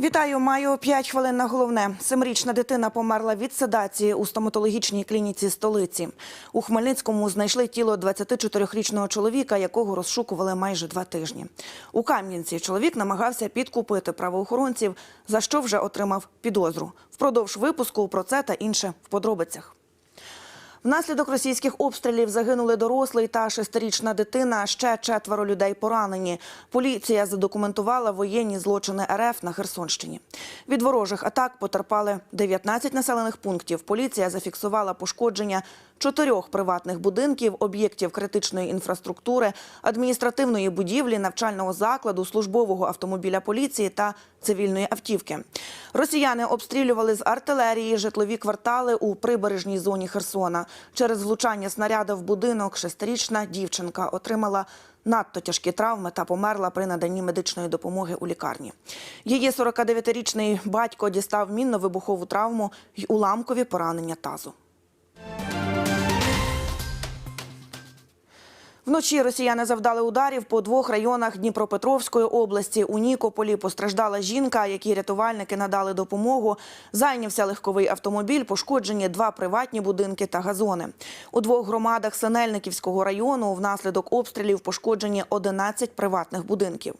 Вітаю, маю 5 хвилин на головне. Семирічна дитина померла від седації у стоматологічній клініці столиці. У Хмельницькому знайшли тіло 24-річного чоловіка, якого розшукували майже два тижні. У Кам'янці чоловік намагався підкупити правоохоронців, за що вже отримав підозру. Впродовж випуску про це та інше в подробицях. Внаслідок російських обстрілів загинули дорослий та шестирічна дитина. Ще четверо людей поранені. Поліція задокументувала воєнні злочини РФ на Херсонщині. Від ворожих атак потерпали 19 населених пунктів. Поліція зафіксувала пошкодження чотирьох приватних будинків, об'єктів критичної інфраструктури, адміністративної будівлі, навчального закладу, службового автомобіля поліції та цивільної автівки. Росіяни обстрілювали з артилерії житлові квартали у прибережній зоні Херсона. Через влучання снаряда в будинок шестирічна дівчинка отримала надто тяжкі травми та померла при наданні медичної допомоги у лікарні. Її 49-річний батько дістав мінно-вибухову травму й уламкові поранення тазу. Вночі росіяни завдали ударів по двох районах Дніпропетровської області. У Нікополі постраждала жінка, якій рятувальники надали допомогу. Зайнявся легковий автомобіль, пошкоджені два приватні будинки та газони. У двох громадах Синельниківського району внаслідок обстрілів пошкоджені 11 приватних будинків.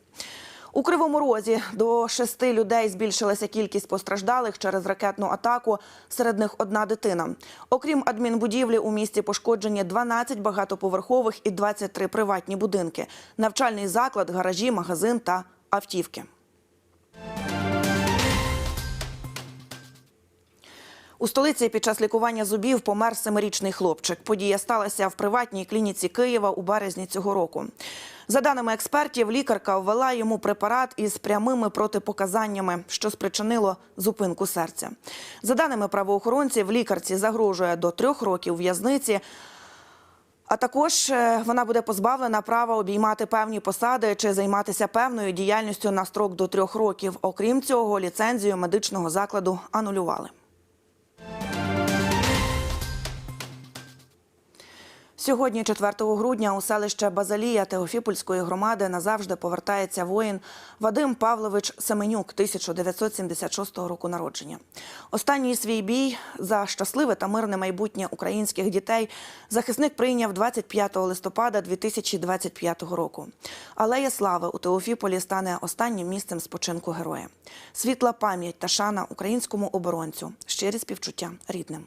У Кривому Розі до шести людей збільшилася кількість постраждалих через ракетну атаку. Серед них одна дитина. Окрім адмінбудівлі, у місті пошкоджені 12 багатоповерхових і 23 приватні будинки, навчальний заклад, гаражі, магазин та автівки. У столиці під час лікування зубів помер семирічний хлопчик. Подія сталася в приватній клініці Києва у березні цього року. За даними експертів, лікарка ввела йому препарат із прямими протипоказаннями, що спричинило зупинку серця. За даними правоохоронців, лікарці загрожує до трьох років в'язниці. А також е, вона буде позбавлена права обіймати певні посади чи займатися певною діяльністю на строк до трьох років. Окрім цього, ліцензію медичного закладу анулювали. Сьогодні, 4 грудня, у селище Базалія Теофіпольської громади назавжди повертається воїн Вадим Павлович Семенюк, 1976 року народження. Останній свій бій за щасливе та мирне майбутнє українських дітей захисник прийняв 25 листопада 2025 року. Алея слави у Теофіполі стане останнім місцем спочинку героя. Світла пам'ять та шана українському оборонцю, щирі співчуття рідним.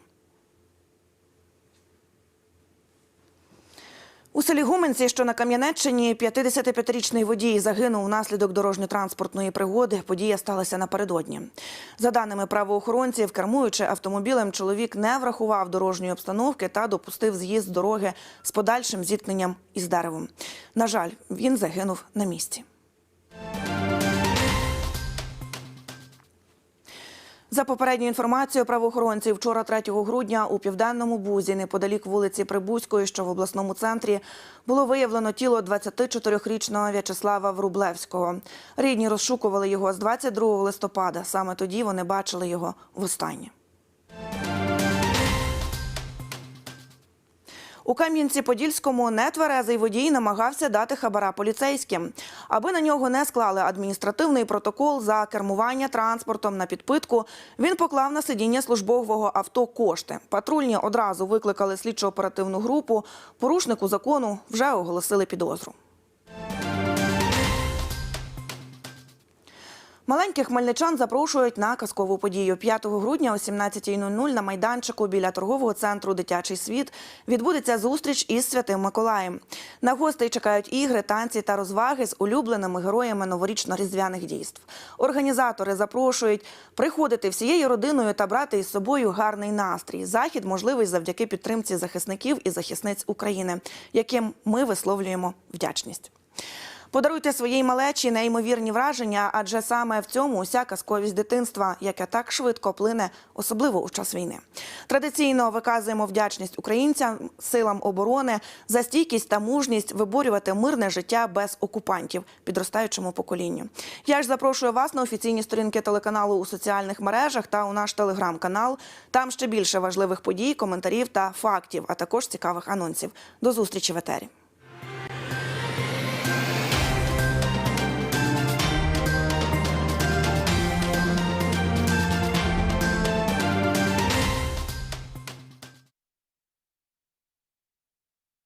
У селі Гуменці, що на Кам'янеччині, 55-річний водій загинув внаслідок дорожньо-транспортної пригоди. Подія сталася напередодні. За даними правоохоронців, кермуючи автомобілем, чоловік не врахував дорожньої обстановки та допустив з'їзд дороги з подальшим зіткненням із деревом. На жаль, він загинув на місці. За попередньою інформацією правоохоронців, вчора 3 грудня у південному бузі, неподалік вулиці Прибузької, що в обласному центрі, було виявлено тіло 24-річного В'ячеслава Врублевського. Рідні розшукували його з 22 листопада. Саме тоді вони бачили його востаннє. У Кам'янці-Подільському нетверезий водій намагався дати хабара поліцейським. Аби на нього не склали адміністративний протокол за кермування транспортом на підпитку, він поклав на сидіння службового авто кошти. Патрульні одразу викликали слідчо-оперативну групу. Порушнику закону вже оголосили підозру. Маленьких хмельничан запрошують на казкову подію. 5 грудня о 17.00 на майданчику біля торгового центру Дитячий світ відбудеться зустріч із Святим Миколаєм. На гостей чекають ігри, танці та розваги з улюбленими героями новорічно-різдвяних дійств. Організатори запрошують приходити всією родиною та брати із собою гарний настрій. Захід можливий завдяки підтримці захисників і захисниць України, яким ми висловлюємо вдячність. Подаруйте своїй малечі неймовірні враження, адже саме в цьому уся казковість дитинства, яке так швидко плине, особливо у час війни. Традиційно виказуємо вдячність українцям, силам оборони за стійкість та мужність виборювати мирне життя без окупантів підростаючому поколінню. Я ж запрошую вас на офіційні сторінки телеканалу у соціальних мережах та у наш телеграм-канал. Там ще більше важливих подій, коментарів та фактів, а також цікавих анонсів. До зустрічі в етері.